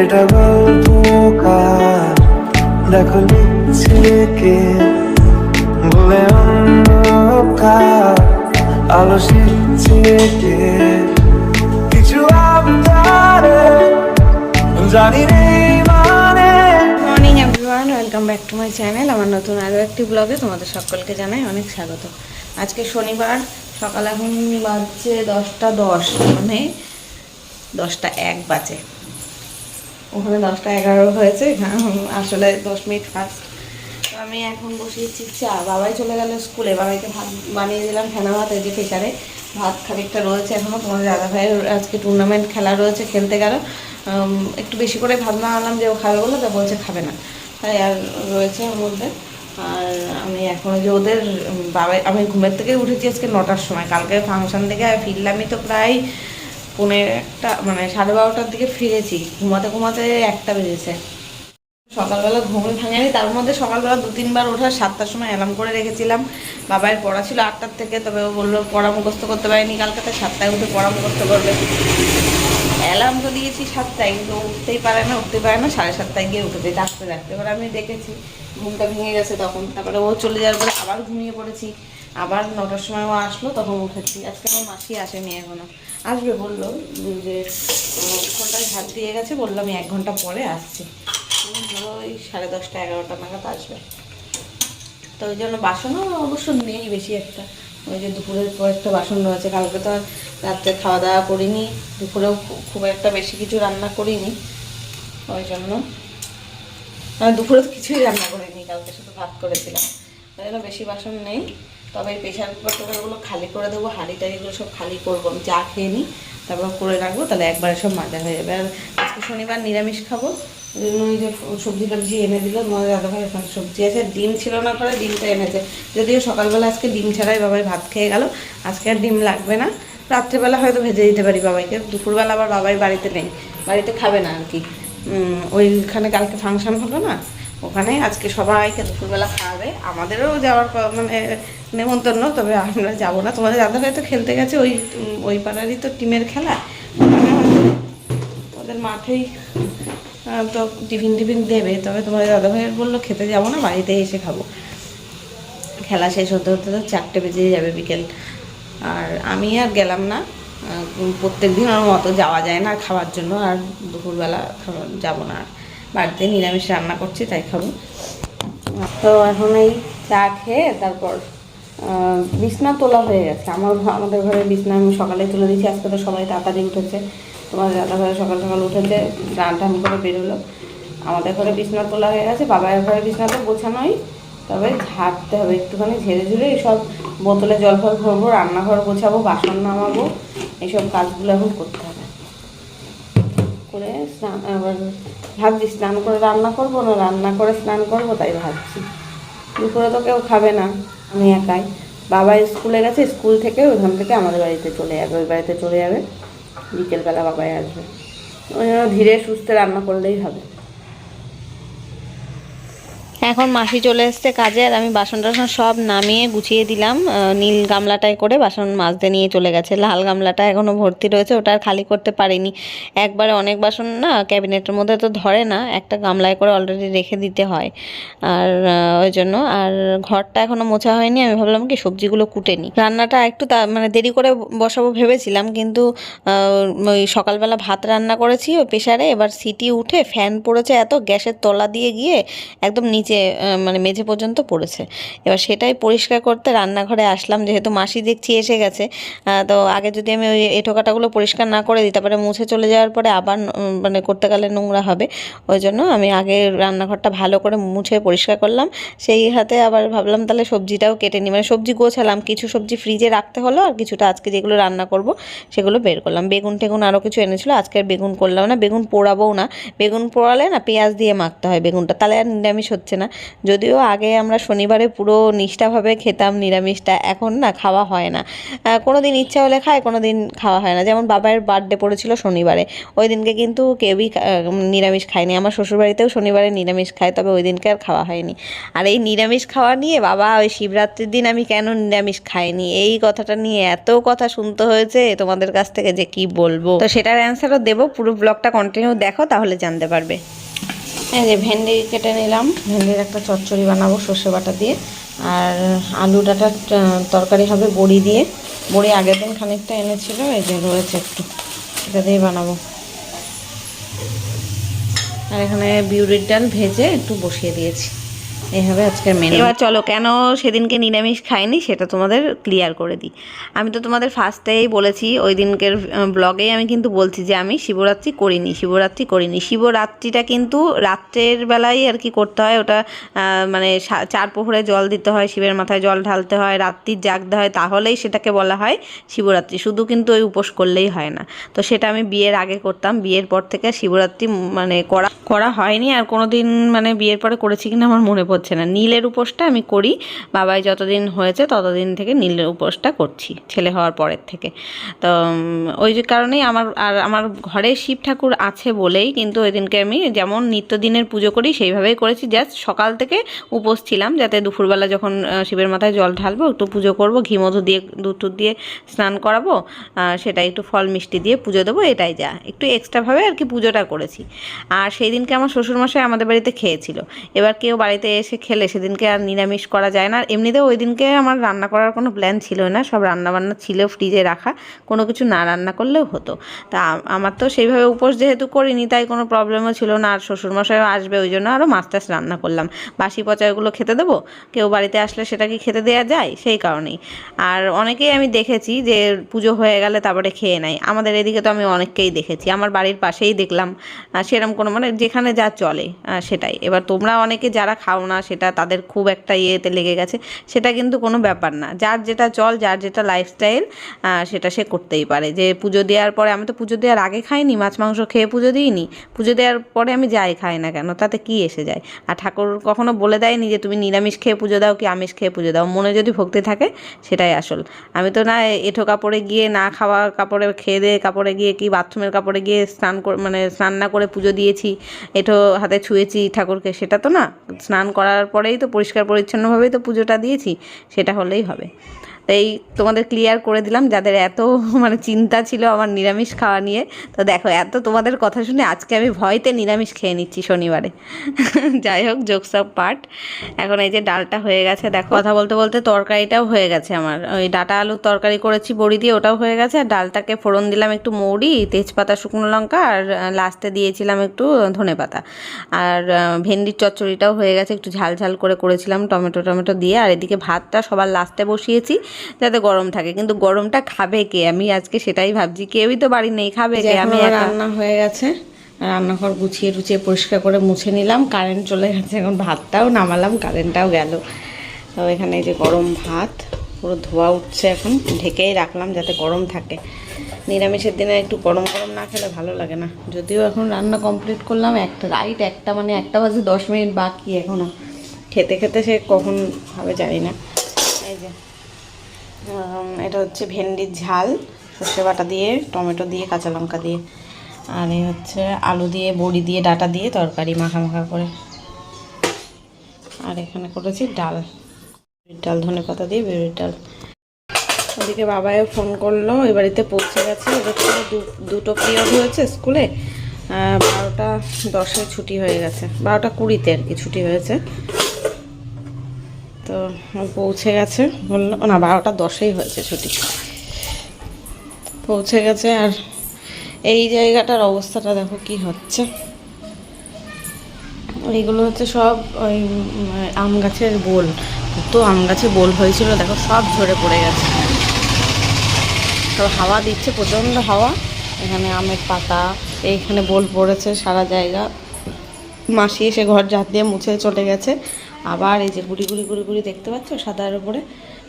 এটা গল্প কার? দেখো লিখছে কে বলে অন্ধকার আলো শিখছে কে? কিছু আবদারে, জানি নেই welcome back to my channel আমার নতুন আরও একটি ব্লগে তোমাদের সকলকে জানাই অনেক স্বাগত। আজকে শনিবার, সকাল এখন বাজছে দশটা দশ মানে দশটা এক বাজে। ওখানে দশটা এগারো হয়েছে আসলে দশ মিনিট ফার্স্ট আমি এখন বসিয়েছি চা বাবাই চলে গেল স্কুলে। বাবাইকে ভাত বানিয়ে দিলাম ফেনা ভাত এই যে ফেকারে ভাত খানিকটা রয়েছে এখনও তোমার দাদা ভাইয়ের আজকে টুর্নামেন্ট খেলা রয়েছে, খেলতে গেল। একটু বেশি করে ভাত বানালাম যে ও খাবে বলে, তা বলছে খাবে না। তাই আর রয়েছে ওর মধ্যে। আর আমি এখন যে ওদের বাবাই, আমি ঘুমের থেকে উঠেছি আজকে নটার সময়। কালকে ফাংশন থেকে ফিরলামই তো প্রায় পনেরো একটা মানে সাড়ে বারোটার দিকে ফিরেছি। ঘুমাতে ঘুমাতে একটা বেজেছে। সকালবেলা ঘুমে ভাঙেনি। তার মধ্যে সকালবেলা দু তিনবার ওঠার সাতটার সময় অ্যালার্ম করে রেখেছিলাম। বাবার পড়া ছিল আটটার থেকে, তবে ও বলল পড়া মুখস্থ করতে পারিনি কালকে তাই সাতটায় উঠে পড়া মুখস্থ করবে। অ্যালার্ম তো দিয়েছি সাতটায়, কিন্তু উঠতেই পারে না, উঠতে পারে না। সাড়ে সাতটায় গিয়ে উঠেছে, ডাকতে ডাকতে। এবার আমি দেখেছি, ঘুমটা ভেঙে গেছে তখন। তারপরে ও চলে যাওয়ার পরে আবার ঘুমিয়ে পড়েছি। আবার নটার সময় ও আসলো, তখন উঠেছি আজকে আমার মাসি আসেনি এখনও। আসবে বলল যে ঘন্টায় হাত দিয়ে গেছে, বলল আমি এক ঘণ্টা পরে আসছি। ধরো ওই সাড়ে দশটা, এগারোটা নাগাদ আসবে। তো ওই জন্য বাসনও অবশ্য নেই বেশি একটা। ওই যে দুপুরের পর একটা বাসন রয়েছে, কালকে তো আর রাত্রে খাওয়া দাওয়া করিনি। দুপুরেও খুব একটা বেশি কিছু রান্না করিনি। ওই জন্য। মানে দুপুরে তো কিছুই রান্না করিনি, কালকে শুধু ভাত করেছিলাম। ওই জন্য বেশি বাসন নেই। তবে এই প্রেশার কুকার টুকারগুলো খালি করে দেবো, হাঁড়ি টাড়িগুলো সব খালি করব, আমি চা খেয়ে নিই, তারপর করে রাখব, তাহলে একবারে সব মাজা হয়ে যাবে। আর আজকে শনিবার নিরামিষ খাব, ওই যে সবজি টবজি এনে দিল তোমার দাদাভাই ওখানে সবজি আছে, ডিম ছিল না করে ডিমটা এনেছে। যদিও সকালবেলা আজকে ডিম ছাড়াই বাবাই ভাত খেয়ে গেল, আজকে আর ডিম লাগবে না। রাত্রেবেলা হয়তো ভেজে দিতে পারি বাবাইকে, দুপুরবেলা আবার বাবাই বাড়িতে নেই, বাড়িতে খাবে না আর কি। ওইখানে কালকে ফাংশন হলো না ওখানে আজকে সবাইকে দুপুরবেলা খাওয়াবে। আমাদেরও যাওয়ার মানে নেমন্তন্ন, তবে আমরা যাব না। তোমাদের দাদা ভাই তো খেলতে গেছে ওই ওই পাড়ারই তো টিমের খেলা। ওদের মাঠেই তো টিফিন টিফিন দেবে। তবে তোমাদের দাদা ভাইয়ের বলল, খেতে যাব না, বাড়িতে এসে খাব। খেলা শেষ হতে হতে তো চারটে বেজে যাবে বিকেল। আর আমি আর গেলাম না। প্রত্যেক দিন ওর মতো যাওয়া যায় না খাওয়ার জন্য। আর দুপুরবেলা খাবার যাব না আর। বাড়িতে নিরামিষ রান্না করছি, তাই খাব। তো এখন এই চা খেয়ে তারপর বিছনা তোলা হয়ে গেছে। আমার আমাদের ঘরে বিছনা আমি সকালে তুলে দিয়েছি, আজকে তো সবাই তাড়াতাড়ি উঠেছে। তোমার দাদা ঘরে সকাল সকাল উঠেছে, স্নান টান করে বেরোলো। আমাদের ঘরে বিছনা তোলা হয়ে গেছে, বাবার ঘরে বিছনা তো গোছানোই। তবে ঝাড়তে হবে একটুখানি, ঝেড়ে ঝুড়ে এইসব বোতলে জল ফল ভরবো, রান্নাঘর গোছাবো, বাসন নামাবো, এইসব কাজগুলো এখন করতে হবে। করে স্নান ভাবছি স্নান করে রান্না করব, না রান্না করে স্নান করব, তাই ভাবছি। দুপুরে তো কেউ খাবে না, আমি একাই। বাবা স্কুলে গেছে, স্কুল থেকে ওখান থেকে আমাদের বাড়িতে চলে যাবে, ওই বাড়িতে চলে যাবে। বিকেলবেলা বাবাই আসবে। ওই জন্য ধীরে সুস্থে রান্না করলেই হবে। এখন মাসি চলে এসছে কাজে আর আমি বাসন টাসন সব নামিয়ে গুছিয়ে দিলাম। নীল গামলাটায় করে বাসন মাজতে নিয়ে চলে গেছে। লাল গামলাটা এখনও ভর্তি রয়েছে, ওটা আর খালি করতে পারিনি। একবারে অনেক বাসন না ক্যাবিনেটের মধ্যে তো ধরে না, একটা গামলায় করে অলরেডি রেখে দিতে হয়। আর ওই জন্য আর ঘরটা এখনও মোছা হয়নি, আমি ভাবলাম কি সবজিগুলো কুটে নিই। রান্নাটা একটু তা মানে দেরি করে বসাবো ভেবেছিলাম, কিন্তু ওই সকালবেলা ভাত রান্না করেছি ওই প্রেশারে এবার সিটি উঠে ফ্যান পড়েছে এত, গ্যাসের তলা দিয়ে গিয়ে একদম নিচে আহ, মানে মেঝে পর্যন্ত পড়েছে। এবার সেটাই পরিষ্কার করতে রান্নাঘরে আসলাম যেহেতু মাসি দেখছি এসে গেছে। তো আগে যদি আমি ওই এঁটো কাটাগুলো পরিষ্কার না করে দিই তারপরে মুছে চলে যাওয়ার পরে আবার মানে করতে গেলে নোংরা হবে। ওই জন্য আমি আগে রান্নাঘরটা ভালো করে মুছে পরিষ্কার করলাম। সেই হাতে আবার ভাবলাম তাহলে সবজিটাও কেটে নিই। মানে সবজি গোছালাম কিছু সবজি ফ্রিজে রাখতে হলো আর কিছুটা আজকে যেগুলো রান্না করব সেগুলো বের করলাম। বেগুন টেগুন আরও কিছু এনেছিল আজকে আর বেগুন করলাম না বেগুন পোড়াবও না। বেগুন পোড়ালে না পেঁয়াজ দিয়ে মাখতে হয় বেগুনটা তাহলে আর নিরামিষ হচ্ছে না। না। যদিও আগে আমরা শনিবারে পুরো নিষ্ঠাভাবে খেতাম, নিরামিষটা। এখন না খাওয়া হয় না। কোনো দিন ইচ্ছা হলে খায় কোনো দিন খাওয়া হয় না। যেমন বাবার বার্থডে পড়েছিল শনিবারে। ওই দিনকে কিন্তু কেউই নিরামিষ খায়নি। আমার শ্বশুরবাড়িতেও শনিবারে নিরামিষ খায়, তবে ওই দিনকে আর খাওয়া হয়নি। আর এই নিরামিষ খাওয়া নিয়ে, বাবা, ওই শিবরাত্রির দিন আমি কেন নিরামিষ খাইনি? এই কথাটা নিয়ে এত কথা শুনতে হয়েছে তোমাদের কাছ থেকে যে কি বলব? তো সেটার অ্যান্সারও দেবো। পুরো ব্লগটা কন্টিনিউ দেখো, তাহলে জানতে পারবে। এই যে ভেন্ডি কেটে নিলাম। ভেন্ডির একটা চচ্চড়ি বানাবো, সর্ষে বাটা দিয়ে। আর আলু ডাটার তরকারি হবে বড়ি দিয়ে। বড়ি আগের দিন খানিকটা এনেছিল, এই যে রয়েছে একটু। এটা দিয়ে বানাবো। আর এখানে বিউরির ডাল ভেজে একটু বসিয়ে দিয়েছি। এই হবে আজকের মেনু এবার চলো, কেন সেদিনকে নিরামিষ খাইনি সেটা তোমাদের ক্লিয়ার করে দিই। আমি তো তোমাদের ফার্স্টেই বলেছি, ওই দিনকের ব্লগেই আমি কিন্তু বলছি যে আমি শিবরাত্রি করিনি শিবরাত্রি করিনি। শিবরাত্রিটা কিন্তু রাত্রের বেলায় আর কি করতে হয়, ওটা মানে চার প্রহরে জল দিতে হয়, শিবের মাথায় জল ঢালতে হয়, রাত্রির জাগতে হয়, তাহলেই সেটাকে বলা হয় শিবরাত্রি। শুধু কিন্তু ওই উপোস করলেই হয় না। তো সেটা আমি বিয়ের আগে করতাম, বিয়ের পর থেকে শিবরাত্রি মানে করা করা হয়নি আর কোনো দিন মানে বিয়ের পরে করেছি কিনা আমার মনে পড়ছে না। নীলের উপোসটা আমি করি। বাবাই যতদিন হয়েছে ততদিন থেকে নীলের উপোসটা করছি, ছেলে হওয়ার পরের থেকে। তো ওই যে কারণেই আমার, আর আমার ঘরে শিব ঠাকুর আছে বলেই কিন্তু ওই দিনকে আমি যেমন নিত্যদিনের পুজো করি সেইভাবেই করেছি। জাস্ট সকাল থেকে উপোস ছিলাম যাতে দুপুরবেলা যখন শিবের মাথায় জল ঢালবো একটু পুজো করব, ঘি মধু দিয়ে, দুধ টুধ দিয়ে স্নান করাবো সেটা একটু ফল মিষ্টি দিয়ে পুজো দেবো, এটাই যা। একটু এক্সট্রাভাবে আর কি পুজোটা করেছি। আর সেই দিনকে আমার শ্বশুরমশাই আমাদের বাড়িতে খেয়েছিল। এবার কেউ বাড়িতে এসে খেলে, সেদিনকে আর নিরামিষ করা যায় না। এমনিতেও ওই দিনকে আমার রান্না করার কোনো প্ল্যান ছিল না। সব রান্না বান্না ছিল ফ্রিজে রাখা। কোনো কিছু না রান্না করলেও হতো। তা আমার তো সেইভাবে উপোস যেহেতু করিনি, তাই কোনো প্রবলেমও ছিল না। আর শ্বশুরমশাইও আসবে ওই জন্য আরও মাছ টাছ রান্না করলাম। বাসি পচাগুলো খেতে দেবো? কেউ বাড়িতে আসলে সেটা কি খেতে দেওয়া যায়? সেই কারণেই। আর অনেকেই আমি দেখেছি যে পুজো হয়ে গেলে তারপরে খেয়ে নেয়। আমাদের এদিকে তো আমি অনেককেই দেখেছি। আমার বাড়ির পাশেই দেখলাম। সেরকম কোনো মানে যেখানে যা চলে সেটাই। এবার তোমরা অনেকে যারা খাও না, সেটা তাদের খুব একটা ইয়েতে লেগে গেছে। সেটা কিন্তু কোনো ব্যাপার না। যার যেটা চল, যার যেটা লাইফস্টাইল সেটা সে করতেই পারে। যে পুজো দেওয়ার পরে, আমি তো পুজো দেওয়ার আগে খাইনি, মাছ, মাংস খেয়ে পুজো দিইনি। পুজো দেওয়ার পরে আমি যাই, খাই না কেন? তাতে কি এসে যায়? আর ঠাকুর কখনো বলে দেয়নি যে, তুমি নিরামিষ খেয়ে পুজো দাও কি আমিষ খেয়ে পুজো দাও? মনে যদি ভক্তি থাকে, সেটাই আসল। আমি তো না এঁঠো কাপড়ে গিয়ে না খাওয়া কাপড়ে, খেয়ে দিয়ে কাপড়ে গিয়ে কি বাথরুমের কাপড়ে গিয়ে স্নান মানে স্নান না করে পুজো দিয়েছি। এঁঠো হাতে ছুঁয়েছি ঠাকুরকে, সেটা তো না। স্নান করার পরেই তো পরিষ্কার পরিচ্ছন্নভাবেই তো পুজোটা দিয়েছি, সেটা হলেই হবে। তাই তোমাদের ক্লিয়ার করে দিলাম, যাদের এত মানে চিন্তা ছিল আমার নিরামিষ খাওয়া নিয়ে। তো দেখো, এত তোমাদের কথা শুনে আজকে আমি ভয়তে নিরামিষ খেয়ে নিচ্ছি শনিবারে। যাই হোক অফ পার্ট এখন এই যে ডালটা হয়ে গেছে, দেখো। কথা বলতে বলতে তরকারিটাও হয়ে গেছে আমার। ওই ডাটা আলুর তরকারি করেছি, বড়ি দিয়ে ওটাও হয়ে গেছে। আর ডালটাকে ফোড়ন দিলাম একটু মৌরি, তেজপাতা, শুকনো লঙ্কা, আর লাস্টে দিয়েছিলাম একটু ধনে পাতা। আর ভেন্ডির চচ্চড়িটাও হয়ে গেছে, একটু ঝাল ঝাল করে করেছিলাম, টমেটো টমেটো দিয়ে। আর এদিকে ভাতটা সবার লাস্টে বসিয়েছি। যাতে গরম থাকে। কিন্তু গরমটা খাবে কে? আমি আজকে সেটাই ভাবছি। কেউই তো বাড়ি নেই খাবে কে? আমি রান্না হয়ে গেছে। রান্নাঘর গুছিয়ে টুছিয়ে পরিষ্কার করে মুছে নিলাম। কারেন্ট চলে গেছে এখন ভাতটাও নামালাম কারেন্টটাও গেল। তো এখানে এই যে গরম ভাত পুরো ধোয়া উঠছে এখন। ঢেকেই রাখলাম যাতে গরম থাকে। নিরামিষের দিনে একটু গরম গরম না খেলে ভালো লাগে না। যদিও এখন রান্না কমপ্লিট করলাম একটা রাইট একটা মানে একটা বাজে দশ মিনিট বাকি এখনও খেতে খেতে সে কখন হবে জানি না। এই যে। এটা হচ্ছে ভেন্ডির ঝাল, সর্ষে বাটা দিয়ে, টমেটো দিয়ে, কাঁচা লঙ্কা দিয়ে। আর এই হচ্ছে আলু দিয়ে, বড়ি দিয়ে, ডাটা দিয়ে তরকারি, মাখা মাখা করে। আর এখানে করেছি ডাল ডাল, ধনে পাতা দিয়ে বিউলির ডাল। ওদিকে বাবাও ফোন করল, এ বাড়িতে পৌঁছে গেছে। ওদের দুটো পিরিয়ড হয়েছে স্কুলে। বারোটা দশে ছুটি হয়ে গেছে। বারোটা কুড়িতে আর কি ছুটি হয়েছে। তো পৌঁছে গেছে। বলল, না, বারোটা দশেই হয়েছে ছুটি। পৌঁছে গেছে, আর এই জায়গাটার অবস্থাটা দেখো কি হচ্ছে। এইগুলো হচ্ছে সব ওই আম গাছের বোল। তো আম গাছে বোল হয়েছিল, দেখো, সব ঝরে পড়ে গেছে। তো হাওয়া দিচ্ছে, প্রচণ্ড হাওয়া। এখানে আমের পাতা, এইখানে বোল পড়েছে সারা জায়গা। মাসি এসে ঘর ঝাঁট দিয়ে মুছে চলে গেছে। আবার এই যে গুড়ি গুড়ি গুড়ি গুড়ি দেখতে পাচ্ছ? সাদার উপরে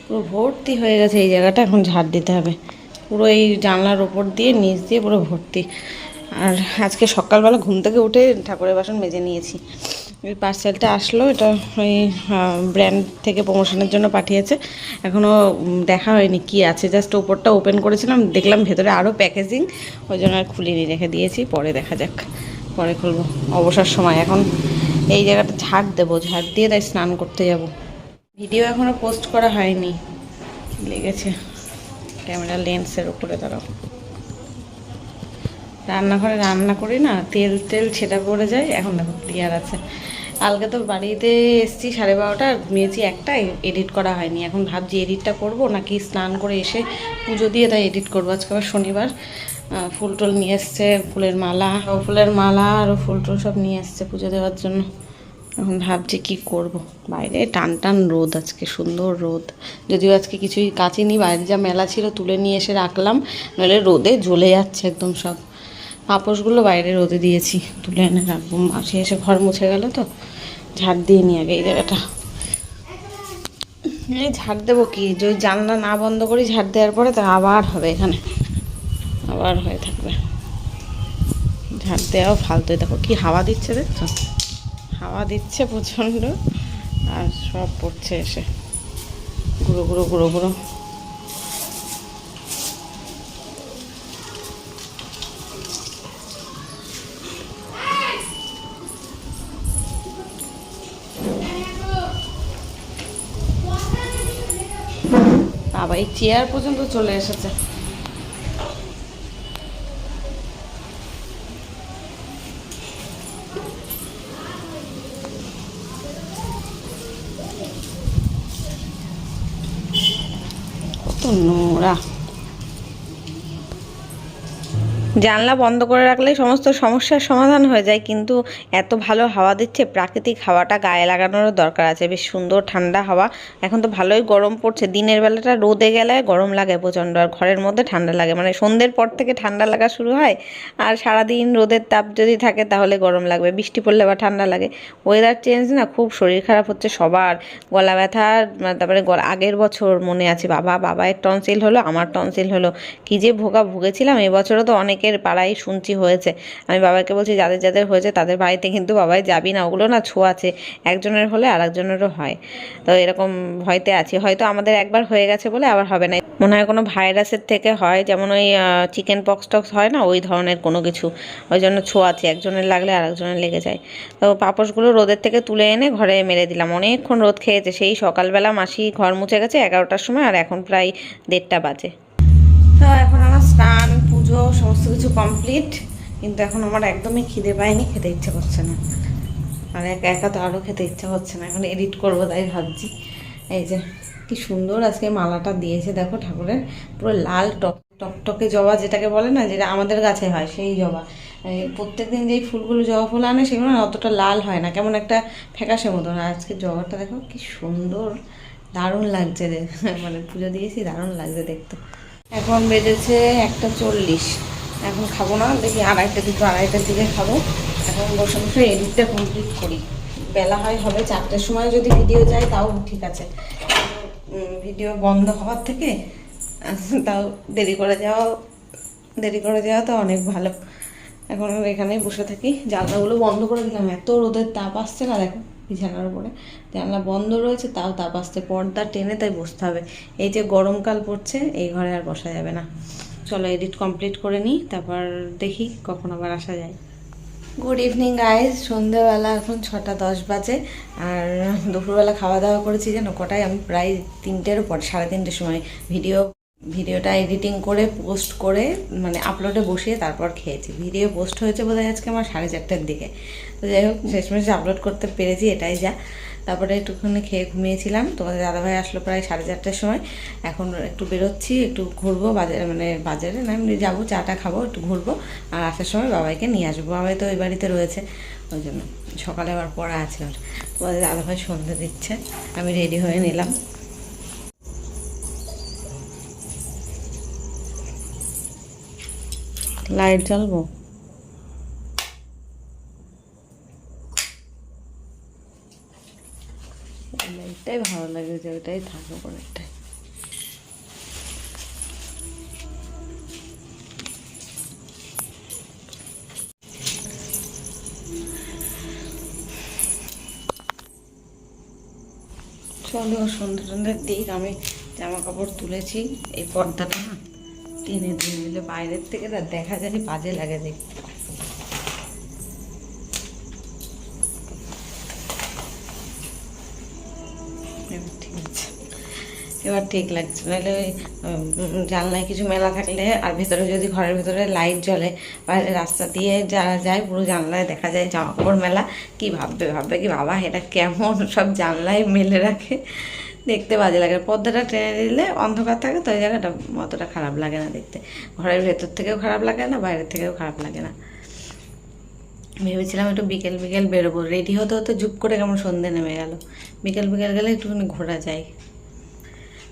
পুরো ভর্তি হয়ে গেছে এই জায়গাটা, এখন ঝাড় দিতে হবে। পুরো এই জানলার ওপর দিয়ে, নিচ দিয়ে পুরো ভর্তি। আর আজকে সকালবেলা ঘুম থেকে উঠে ঠাকুরের বাসন মেজে নিয়েছি। এই পার্সেলটা আসলো, এটা ওই ব্র্যান্ড থেকে প্রমোশনের জন্য পাঠিয়েছে। এখনও দেখা হয়নি কি আছে, জাস্ট ওপরটা ওপেন করেছিলাম, দেখলাম ভেতরে আরও প্যাকেজিং, ওই জন্য আর খুলিনি, রেখে দিয়েছি, পরে দেখা যাক, পরে খুলবো। অবসর সময় এখন। এই জায়গাটা ঝাড় দেবো ঝাড় দিয়ে তাই স্নান করতে যাব। ভিডিও এখনও পোস্ট করা হয়নি। লেগেছে। ক্যামেরা লেন্সের উপরে, দাঁড়াও। রান্নাঘরে রান্না করি না, তেল তেল ছেটা পড়ে যায়। এখন দেখো, ক্লিয়ার আছে। কালকে তো বাড়িতে এসছি সাড়ে বারোটা ঘুমিয়েছি একটা এডিট করা হয়নি। এখন ভাবছি এডিটটা করব, নাকি স্নান করে এসে পুজো দিয়ে তাই এডিট করব। আজকে আবার শনিবার। ফুল টুল নিয়ে এসছে, ফুলের মালা ফুলের মালা আরও ফুল টুল সব নিয়ে এসছে পুজো দেওয়ার জন্য। এখন ভাবছি কি করব। বাইরে টান টান রোদ আজকে, সুন্দর রোদ। যদিও আজকে কিছুই কাচিনি, বাইরে যা মেলা ছিল তুলে নিয়ে এসে রাখলাম নইলে রোদে জ্বলে যাচ্ছে একদম সব। পাপোশগুলো বাইরে রোদে দিয়েছি, তুলে এনে রাখব। মাসে এসে ঘর মুছে গেল তো, ঝাড় দিয়ে নিয়ে আগে এই জায়গাটা। এই ঝাড় দেবো কি? যদি জানলা না বন্ধ করি ঝাড় দেওয়ার পরে তা আবার হবে এখানে। আবার হয়ে থাকবে। ঝাড় দেওয়াও ফালতু। দেখো কি হাওয়া দিচ্ছে দেখছ? হাওয়া দিচ্ছে প্রচণ্ড, আর সব পড়ছে এসে। গুঁড়ো গুঁড়ো গুঁড়ো গুঁড়ো। বাবা, এই চেয়ার পর্যন্ত চলে এসেছে। কত জানলা বন্ধ করে রাখলেই সমস্ত সমস্যার সমাধান হয়ে যায়, কিন্তু এত ভালো হাওয়া দিচ্ছে, প্রাকৃতিক হাওয়াটা গায়ে লাগানোরও দরকার আছে। বেশ সুন্দর ঠান্ডা হাওয়া। এখন তো ভালোই গরম পড়ছে। দিনের বেলাটা রোদে গেলে গরম লাগে প্রচণ্ড, আর ঘরের মধ্যে ঠান্ডা লাগে। মানে সন্ধ্যের পর থেকে ঠান্ডা লাগা শুরু হয়, আর সারাদিন রোদের তাপ যদি থাকে তাহলে গরম লাগবে। বৃষ্টি পড়লে বা ঠান্ডা লাগে। ওয়েদার চেঞ্জ না, খুব শরীর খারাপ হচ্ছে সবার। গলা ব্যথা তারপরে আগের বছর মনে আছে, বাবা বাবায়ের টনসিল হলো, আমার টনসিল হলো। কি যে ভোগা ভুগেছিলাম, এবছরও তো অনেকের পাড়ায় শুনছি হয়েছে। আমি বাবাকে বলছি, যাদের যাদের হয়েছে তাদের বাড়িতে কিন্তু বাবাই যাবি না, ওগুলো না ছোঁয়াছে একজনের হলে আর একজনেরও হয়। তো এরকম ভয়তে আছি। হয়তো আমাদের একবার হয়ে গেছে বলে আবার হবে না। মনে হয় কোনো ভাইরাসের থেকে হয়, যেমন ওই চিকেন পক্স টক্স হয় না, ওই ধরনের কোনো কিছু। ওই জন্য ছোঁয়াছে একজনের লাগলে আর একজনের লেগে যায়। তো পাপোশগুলো রোদের থেকে তুলে এনে ঘরে মেরে দিলাম। অনেকক্ষণ রোদ খেয়েছে। সেই সকালবেলা মাসি ঘর মুছে গেছে এগারোটার সময়, আর এখন প্রায় দেড়টা বাজে। তো এখন আমার পুজো, সমস্ত কিছু কমপ্লিট কিন্তু এখন আমার একদমই খিদে পায়নি, খেতে ইচ্ছে করছে না। আর একা একা তো আরও খেতে ইচ্ছা হচ্ছে না, এখন এডিট করব তাই ভাবছি। এই যে, কি সুন্দর আজকে মালাটা দিয়েছে, দেখো ঠাকুরের পুরো লাল টক টকটকে জবা যেটাকে বলে না, যেটা আমাদের গাছে হয়, সেই জবা। প্রত্যেক দিন যেই ফুলগুলো জবা ফুল আনে, সেগুলো অতটা লাল হয় না, কেমন একটা ফ্যাকাশে মতন আর আজকে জবাটা দেখো কি সুন্দর, দারুণ লাগছে মানে পুজো দিয়েছি, দারুণ লাগছে দেখতে। এখন বেজেছে একটা চল্লিশ। এখন খাব না, দেখি আড়াইটা দিকে আড়াইটার দিকে খাব। এখন বসে বসে এডিটটা কমপ্লিট করি। বেলা হয়, হবে চারটের সময় যদি ভিডিও যায়, তাও ঠিক আছে। ভিডিও বন্ধ হওয়ার থেকে, তাও দেরি করে যাওয়া, দেরি করে যাওয়া তো অনেক ভালো। এখন এখানেই বসে থাকি। জানলাগুলো বন্ধ করে দিলাম, এত রোদের তাপ আসছে না, দেখো। বিছানার উপরে। জানলা বন্ধ রয়েছে, তাও তাপ আসছে। পর্দা টেনে তাই বসতে হবে। এই যে গরমকাল পড়ছে, এই ঘরে আর বসা যাবে না। চলো এডিট কমপ্লিট করে নিই, তারপর দেখি কখন আবার আসা যায়। গুড ইভিনিং গাইজ সন্ধ্যেবেলা এখন ছটা দশ বাজে, আর দুপুরবেলা খাওয়া দাওয়া করেছি। যেন কটায় আমি প্রায় তিনটের পর সাড়ে তিনটের সময় ভিডিও ভিডিওটা এডিটিং করে পোস্ট করে মানে আপলোডে বসিয়ে তারপর খেয়েছি। ভিডিও পোস্ট হয়েছে বোধহয় আজকে আমার সাড়ে চারটের দিকে। তো যাই হোক, শেষমেশ আপলোড করতে পেরেছি, এটাই যা। তারপরে একটুখানি খেয়ে ঘুমিয়েছিলাম। তোমাদের দাদাভাই আসলো প্রায় সাড়ে চারটের সময়। এখন একটু বেরোচ্ছি, একটু ঘুরবো বাজারে মানে বাজারে না, এমনি যাব, চাটা খাব, একটু ঘুরবো। আর আসার সময় বাবাইকে নিয়ে আসব। বাবাই তো ওই বাড়িতে রয়েছে। ওই জন্য সকালে আবার পড়া আছে ওর। তোমাদের দাদাভাই সন্ধে দিচ্ছে। আমি রেডি হয়ে নিলাম। লাইট জ্বালবো? লাইটটাই ভালো লাগে যে ওইটাই থাকবে অনেকটাই চলো সন্ধ্যে সন্ধ্যের দিক আমি জামা কাপড় তুলেছি, এই পর্দাটা। টেনে দিয়ে দিলে বাইরের থেকে না দেখা যায় বাজে লাগে দেখতে। এবার ঠিক লাগছে, নাহলে ওই জানলায় কিছু মেলা থাকলে আর ভেতরে যদি ঘরের ভেতরে লাইট জ্বলে বাইরে রাস্তা দিয়ে যারা যায় পুরো জানলায় দেখা যায় জামা কাপড় মেলা, কি ভাববে ভাববে কি বাবা, এটা কেমন সব জানলায় মেলে রাখে। দেখতে বাজে লাগে। পর্দাটা টেনে দিলে অন্ধকার থাকে তো ওই জায়গাটা অতটা খারাপ লাগে না দেখতে। ঘরের ভেতর থেকেও খারাপ লাগে না বাইরের থেকেও খারাপ লাগে না। ভেবেছিলাম একটু বিকেল বিকেল বেরোবো। রেডি হতে হতে ঝুপ করে কেমন সন্ধে নেমে গেল। বিকেল বিকেল গেলে একটুখানি ঘোরা যায়।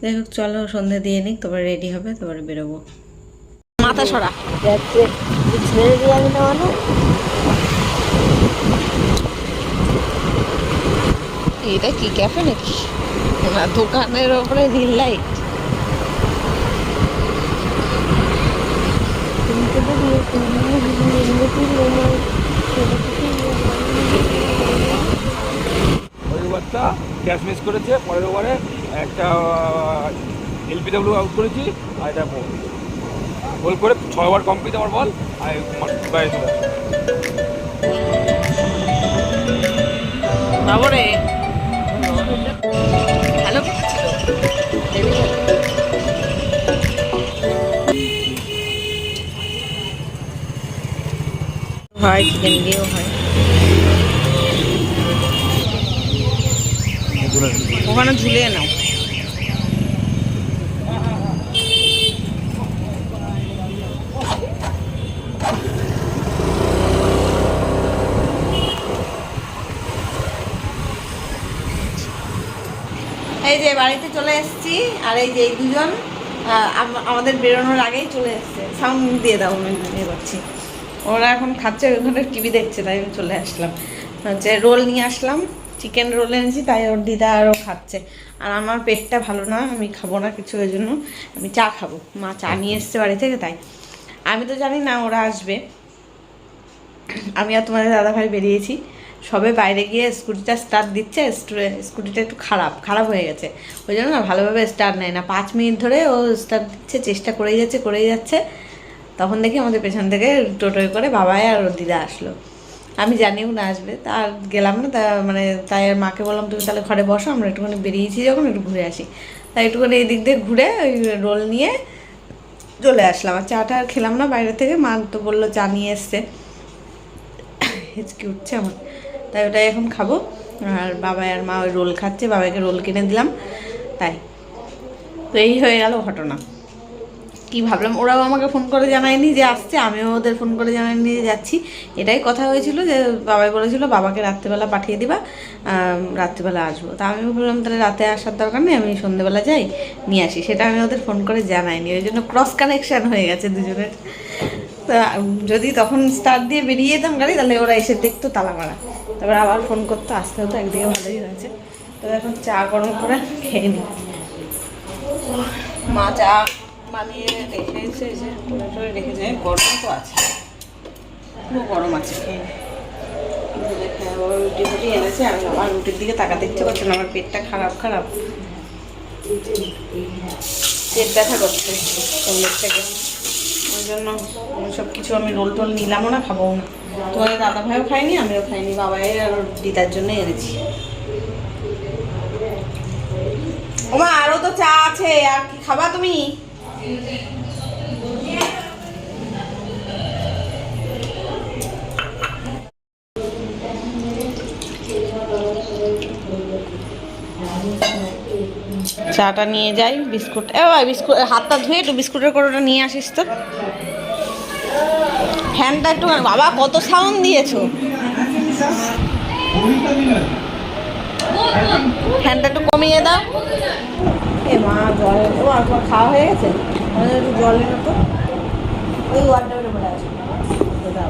যাই হোক চলো সন্ধে দিয়ে নিক তারপরে রেডি হবে তারপরে বেরোবো। মাথা সরা। যাচ্ছে ছেড়ে দিয়ে আমি না এটা কি ক্যাফে নাকি? না দোকানের ওপরে রিল লাইট ওভারটা ক্যাশ মিস করেছে পরের ওভারে একটা এলপিডব্লিউ আউট করেছি আর এটা বল বল করে ছ ওভার কমপ্লিট আমার বল আর বাইরে হয় চিকেন দিয়েও হয়। ওখানে ঝুলিয়ে নাও। এই যে বাড়িতে চলে এসেছি, আর এই যে এই দুজন আমাদের বেরোনোর আগেই চলে এসছে। সাউন্ড দিয়ে দাও ইয়ে করছি ওরা এখন খাচ্ছে ওখানে টিভি দেখছে, তাই আমি চলে আসলাম। হচ্ছে রোল নিয়ে আসলাম চিকেন রোল এনেছি, তাই ওর দিদা আরও খাচ্ছে। আর আমার পেটটা ভালো না, আমি খাব না কিছু, ওই জন্য আমি চা খাব। মা চা নিয়ে এসছে বাড়ি থেকে, তাই। আমি তো জানি না ওরা আসবে। আমি আর তোমাদের দাদাভাই বেরিয়েছি। সবে বাইরে গিয়ে স্কুটিটা স্টার্ট দিচ্ছে স্কুটিটা একটু খারাপ খারাপ হয়ে গেছে। ওই জন্য না ভালোভাবে স্টার্ট নেয় না। পাঁচ মিনিট ধরে ও স্টার্ট দিচ্ছে, চেষ্টা করেই যাচ্ছে করেই যাচ্ছে। তখন দেখি আমাদের পেছন থেকে টোটোয় করে বাবাই আর ওর দিদা আসলো। আমি জানিও না আসবে, তা আর গেলাম না, তা মানে তাই আর মাকে বললাম, তুমি তাহলে ঘরে বসো, আমরা একটুখানি বেরিয়েছি যখন, একটু ঘুরে আসি। তাই একটুখানি এই দিক দিয়ে ঘুরে ওই রোল নিয়ে চলে আসলাম। আর চাটা আর খেলাম না, বাইরে থেকে। মা তো বলল, চা নিয়ে এসছে। হেঁচকি উঠছে আমার তাই ওটাই এখন খাব। আর বাবা আর মা ওই রোল খাচ্ছে, বাবাকে রোল কিনে দিলাম, তাই। তো এই হয়ে গেল ঘটনা। কি ভাবলাম, ওরাও আমাকে ফোন করে জানায়নি যে আসছে, আমিও ওদের ফোন করে জানাইনি যে যাচ্ছি। এটাই কথা হয়েছিল যে বাবাই বলেছিল, বাবাকে রাত্রেবেলা পাঠিয়ে দিবা রাত্রেবেলা আসব। তা আমি বললাম তাহলে রাতে আসার দরকার নেই, আমি সন্ধ্যেবেলা যাই, নিয়ে আসি। সেটা আমি ওদের ফোন করে জানাইনি, ওই জন্য ক্রস কানেকশান হয়ে গেছে দুজনের। তা যদি তখন স্টার্ট দিয়ে বেরিয়ে যেতাম গাড়ি, তাহলে ওরা এসে দেখতো তালা মারা। তারপর আবার ফোন করতো আসতে হতো একদিকে ভালোই হয়েছে। তো এখন চা গরম করে খেয়ে নিই মা চা বানিয়ে রেখেছে যে করে রেখেছে গরম তো আছে পুরো গরম আছে খেয়ে রুটি ফুটি এনেছে আমি আমার রুটির দিকে তাকাতে ইচ্ছে করছে না, আমার পেটটা খারাপ খারাপ। পেট ব্যথা করছে থেকে। জন্য সব কিছু আমি রোল টোল নিলামও না খাব না। তোমাদের দাদা ভাইও খাইনি আমিও খাইনি, বাবাই আর দিদার জন্য এনেছি। ওমা আরও তো চা আছে, আর কি খাবা তুমি? চাটা নিয়ে যাই বিস্কুট এ ভাই বিস্কুট হাতটা ধুয়ে একটু বিস্কুটের কোটোটা নিয়ে আসিস তো। ফ্যানটা একটু বাবা কত সাউন্ড দিয়েছ। ফ্যানটা একটু কমিয়ে দাও। এ মা জল ও আর তোমার খাওয়া হয়ে গেছে? আমাদের একটু জল এনে তো। ওই ওয়াটার উপরে আছে। তো দাও।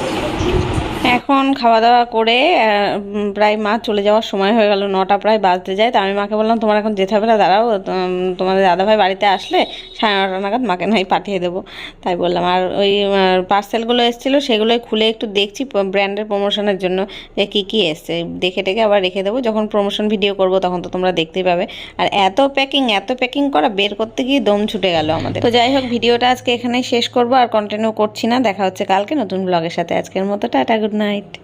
হ্যাঁ খাওয়া দাওয়া করে প্রায় মা চলে যাওয়ার সময় হয়ে গেল, নটা প্রায় বাজতে যায়। তা আমি মাকে বললাম, তোমার এখন যেতে হবে না, দাঁড়াও তোম- তোমাদের দাদাভাই বাড়িতে আসলে সাড়ে নটা নাগাদ মাকে নয় পাঠিয়ে দেবো। তাই বললাম। আর ওই পার্সেলগুলো এসেছিল, সেগুলোই খুলে একটু দেখছি ব্র্যান্ডের প্রমোশনের জন্য, যে কী কী এসছে। দেখে টেকে আবার রেখে দেবো। যখন প্রমোশন ভিডিও করব, তখন তো তোমরা দেখতেই পাবে। আর এত প্যাকিং এত প্যাকিং করা, বের করতে গিয়ে দম ছুটে গেল আমাদের। তো যাই হোক, ভিডিওটা আজকে এখানেই শেষ করব, আর কন্টিনিউ করছি না। দেখা হচ্ছে কালকে নতুন ব্লগের সাথে। আজকের মতো, টাটা good night.